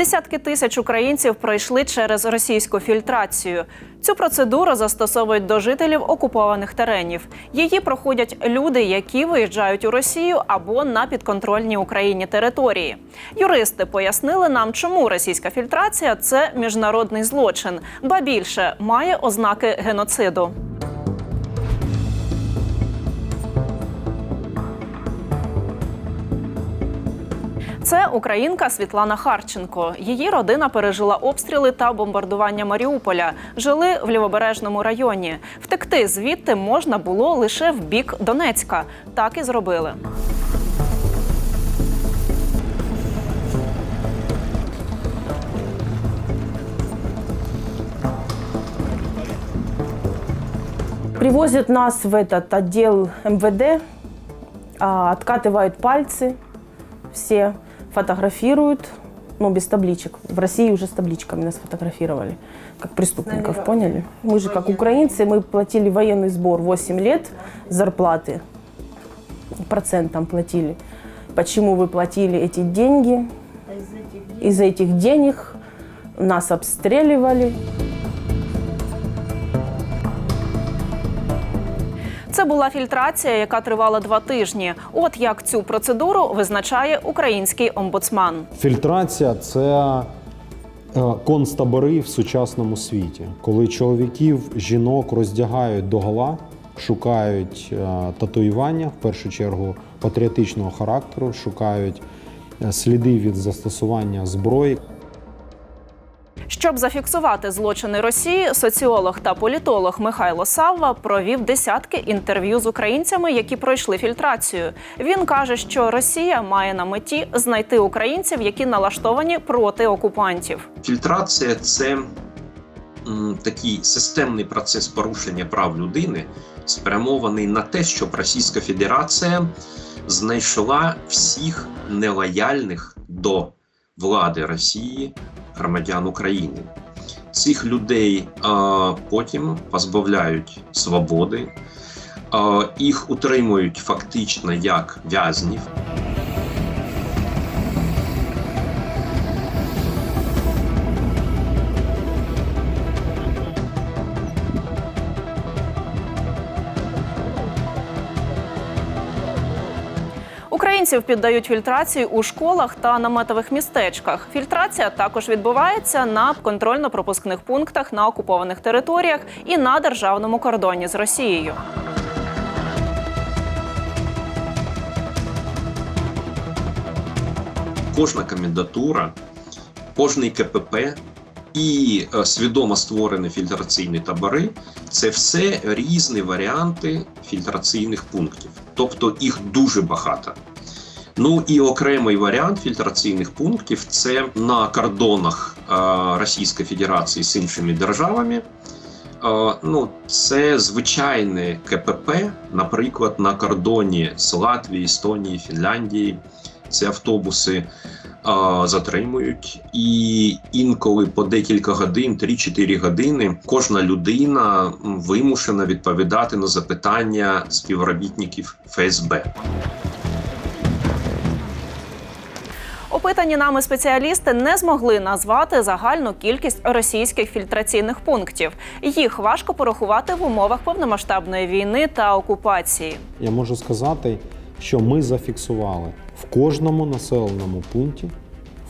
Десятки тисяч українців пройшли через російську фільтрацію. Цю процедуру застосовують до жителів окупованих теренів. Її проходять люди, які виїжджають у Росію або на підконтрольні Україні території. Юристи пояснили нам, чому російська фільтрація це міжнародний злочин, ба більше має ознаки геноциду. Це українка Світлана Харченко. Її родина пережила обстріли та бомбардування Маріуполя. Жили в лівобережному районі. Втекти звідти можна було лише в бік Донецька. Так і зробили. Привозят нас в этот отдел МВД, а, откатывают пальцы, все Фотографируют, ну, без табличек. В России уже с табличками нас фотографировали, как преступников, поняли? Мы же, как украинцы, мы платили военный сбор 8 лет зарплаты, процентом платили. Почему вы платили эти деньги? Из этих денег нас обстреливали. Це була фільтрація, яка тривала два тижні. От як цю процедуру визначає український омбудсман. Фільтрація це е, концтабори в сучасному світі, коли чоловіків, жінок роздягають догола, шукають е, татуювання, в першу чергу патріотичного характеру, шукають е, сліди від застосування зброї. Щоб зафіксувати злочини Росії, соціолог та політолог Михайло Савва провів десятки інтерв'ю з українцями, які пройшли фільтрацію. Він каже, що Росія має на меті знайти українців, які налаштовані проти окупантів. Фільтрація це такий системний процес порушення прав людини, спрямований на те, щоб Російська Федерація знайшла всіх нелояльних до влади Росії громадян України. Цих людей а, потім позбавляють свободи, а, їх утримують фактично як в'язнів. Українців піддають фільтрації у школах та наметових містечках. Фільтрація також відбувається на контрольно-пропускних пунктах на окупованих територіях і на державному кордоні з Росією. кожна комендатура, кожний КПП і е, свідомо створені фільтраційні табори це все різні варіанти фільтраційних пунктів, тобто їх дуже багато. Ну і окремий варіант фільтраційних пунктів це на кордонах е, Російської Федерації з іншими державами. Е, ну, це звичайне КПП, наприклад, на кордоні з Латвії, Естонії, Фінляндії. Ці автобуси е, затримують, і інколи по декілька годин, 3-4 години, кожна людина вимушена відповідати на запитання співробітників ФСБ. Опитані нами спеціалісти не змогли назвати загальну кількість російських фільтраційних пунктів. Їх важко порахувати в умовах повномасштабної війни та окупації. Я можу сказати, що ми зафіксували в кожному населеному пункті,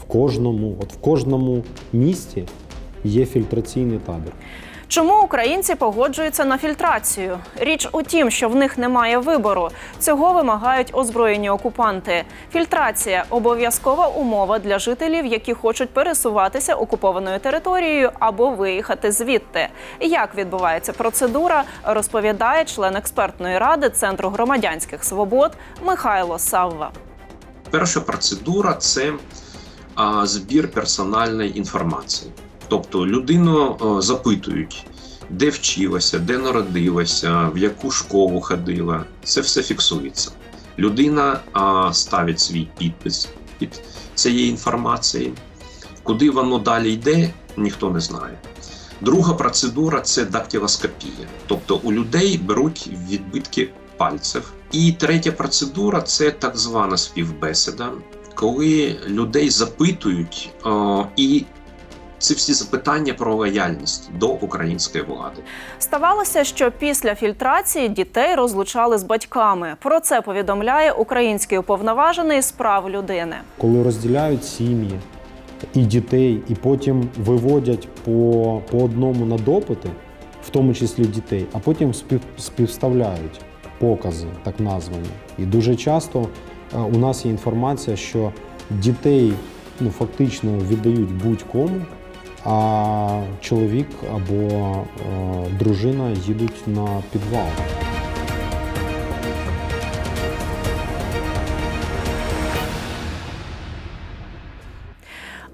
в кожному, от в кожному місті є фільтраційний табір. Чому українці погоджуються на фільтрацію? Річ у тім, що в них немає вибору. Цього вимагають озброєні окупанти. Фільтрація обов'язкова умова для жителів, які хочуть пересуватися окупованою територією або виїхати звідти. Як відбувається процедура, розповідає член експертної ради Центру громадянських свобод Михайло Савва. Перша процедура це збір персональної інформації. Тобто людину запитують, де вчилася, де народилася, в яку школу ходила. Це все фіксується. Людина а, ставить свій підпис під цією інформацією. Куди воно далі йде, ніхто не знає. Друга процедура це дактилоскопія. Тобто у людей беруть відбитки пальців. І третя процедура це так звана співбесіда, коли людей запитують, е, і це всі запитання про лояльність до української влади. Ставалося, що після фільтрації дітей розлучали з батьками. Про це повідомляє український уповноважений з прав людини. коли розділяють сім'ї і дітей, і потім виводять по, по одному на допити, в тому числі дітей, а потім спів, співставляють покази, так названі. І дуже часто е, у нас є інформація, що дітей ну, фактично віддають будь-кому, а чоловік або е, дружина їдуть на підвал.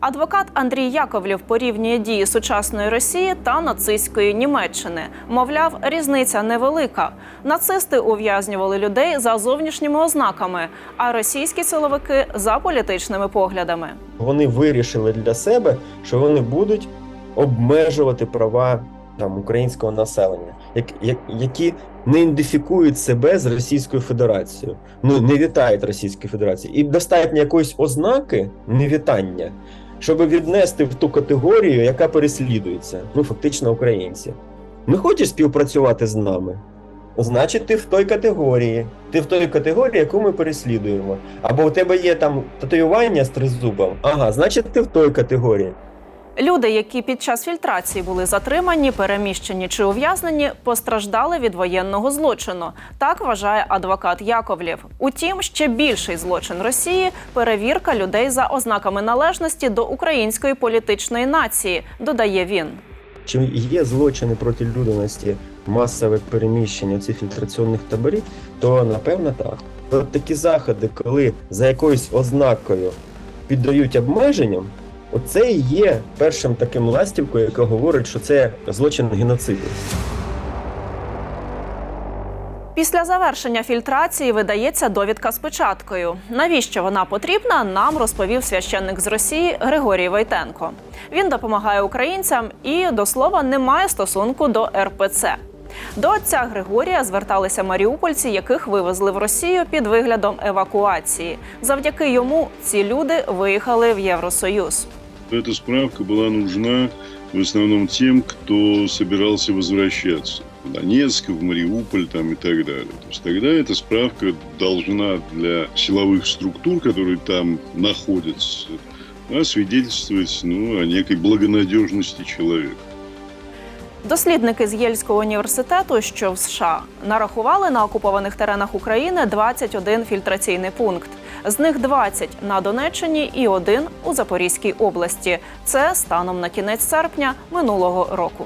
Адвокат Андрій Яковлів порівнює дії сучасної Росії та нацистської Німеччини. Мовляв, різниця невелика. Нацисти ув'язнювали людей за зовнішніми ознаками, а російські силовики за політичними поглядами. Вони вирішили для себе, що вони будуть обмежувати права там українського населення, як, як, які не ідентифікують себе з Російською Федерацією, ну не вітають Російської Федерації. І достатньо якоїсь ознаки невітання, щоб віднести в ту категорію, яка переслідується, ну фактично українці. Не хочеш співпрацювати з нами? Значить, ти в той категорії. Ти в той категорії, яку ми переслідуємо. Або у тебе є там татуювання з тризубом. Ага, значить, ти в той категорії. Люди, які під час фільтрації були затримані, переміщені чи ув'язнені, постраждали від воєнного злочину. Так вважає адвокат Яковлєв. Утім, ще більший злочин Росії перевірка людей за ознаками належності до української політичної нації, додає він. Чи є злочини проти людяності, масове переміщення цих фільтраційних таборів, то напевно так. Такі заходи, коли за якоюсь ознакою піддають обмеженням, оце і є першим таким ластівкою, яка говорить, що це злочин геноциду. Після завершення фільтрації видається довідка з печаткою. Навіщо вона потрібна, нам розповів священник з Росії Григорій Войтенко. Він допомагає українцям і, до слова, не має стосунку до РПЦ. До отця Григорія зверталися маріупольці, яких вивезли в Росію під виглядом евакуації. Завдяки йому ці люди виїхали в Євросоюз. Эта справка была нужна в основном тем, кто собирался возвращаться в Донецк, в Мариуполь там, и так далее. То есть тогда эта справка должна для силовых структур, которые там находятся, освидетельствовать ну, о некой благонадежности человека. Дослідники з Єльського університету, що в США, нарахували на окупованих теренах України 21 фільтраційний пункт. З них 20 на Донеччині і один у Запорізькій області. Це станом на кінець серпня минулого року.